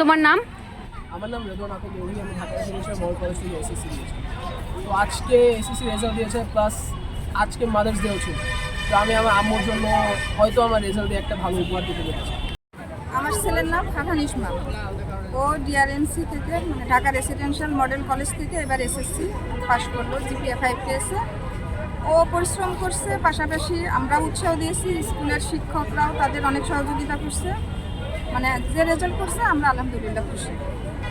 তোমার নাম? আমার নাম রেদন আকুল গৌরী আমি ঢাকা ইউনিভার্সিটি বড় কলেজ থেকে এসএসসি দিয়েছি তো আজকে এসএসসি রেজাল্ট দিয়েছে প্লাস আজকে মাদার্স ডেও ছিল। তো আমি আমার আম্মুর জন্য হয়তো আমার রেজাল্ট দিয়ে একটা ভালো উপহার দিতে পেরেছি। আমার ছেলের নাম খাখান ইসমাল ও ডিআরএনসি থেকে মানে ঢাকা রেসিডেন্সিয়াল মডেল কলেজ থেকে এবার এসএসসি পাশ করল জিপিএ ফাইভ পেয়েছে ও পরিশ্রম করছে পাশাপাশি আমরা উৎসাহ দিয়েছি স্কুলের শিক্ষকরাও তাদের অনেক সহযোগিতা করছে। মানে যে রেজাল্ট করছে আমরা আলহামদুলিল্লাহ খুশি।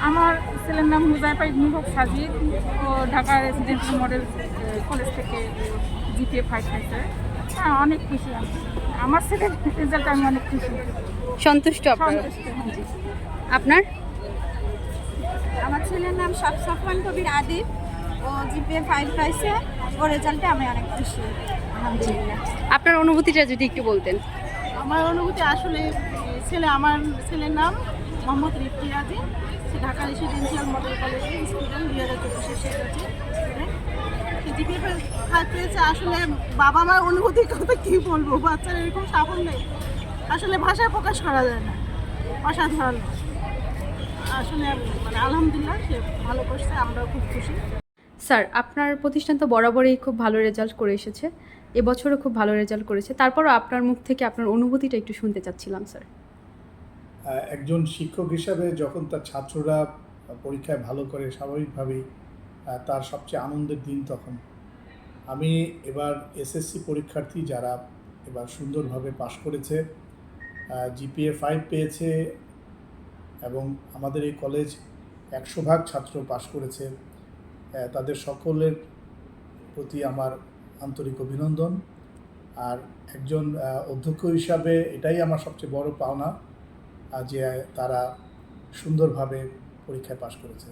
আমার ছেলের নাম হুজাইফা ইবনুল হক সাজিদ। ও ঢাকা রেসিডেন্সিয়াল মডেল কলেজ থেকে জিপিএ ফাইভ পাইছে হ্যাঁ অনেক খুশি আমি। আমার ছেলের রেজাল্ট আমি অনেক খুশি। সন্তুষ্ট আপনার? হ্যাঁ। জি। আপনার? আমার ছেলের নাম সব সফওয়ান কবির আদিব। ও জিপিএ ফাইভ পাইছে ও রেজাল্টে আমি অনেক খুশি। আলহামদুলিল্লাহ। আপনার অনুভূতিটা যদি একটু বলতেন। আমার অনুভূতি আসলে, ছেলে আমার ছেলের নাম মোহাম্মদ রাজি। সে ঢাকা রেসিডেন্সিয়াল মডেল কলেজে স্টুডেন্ট দুই হাজার চব্বিশে শিখেছে স্টুডেন্ট সে জিপিএ পেয়েছে। আসলে বাবা মার অনুভূতির কথা কী বলব? বাচ্চার এরকম সাফল্যে আসলে ভাষায় প্রকাশ করা যায় না। অসাধারণ। আসলে মানে আলহামদুলিল্লাহ সে ভালো করছে, আমরাও খুব খুশি। স্যার, আপনার প্রতিষ্ঠান তো বরাবরই খুব ভালো রেজাল্ট করে এসেছে। এবছরও খুব ভালো রেজাল্ট করেছে। তারপরও আপনার মুখ থেকে আপনার অনুভূতিটা একটু শুনতে চাচ্ছিলাম, স্যার। একজন শিক্ষক হিসাবে যখন তার ছাত্ররা পরীক্ষায় ভালো করে স্বাভাবিকভাবেই তার সবচেয়ে আনন্দের দিন তখন। আমি এবার এসএসসি পরীক্ষার্থী যারা এবার সুন্দরভাবে পাশ করেছে জিপিএ ফাইভ পেয়েছে এবং আমাদের এই কলেজ একশো ভাগ ছাত্র পাশ করেছে। তাদের সকলের প্রতি আমার আন্তরিক অভিনন্দন। আর একজন অধ্যক্ষ হিসাবে এটাই আমার সবচেয়ে বড় পাওনা যে তারা সুন্দরভাবে পরীক্ষায় পাশ করেছে।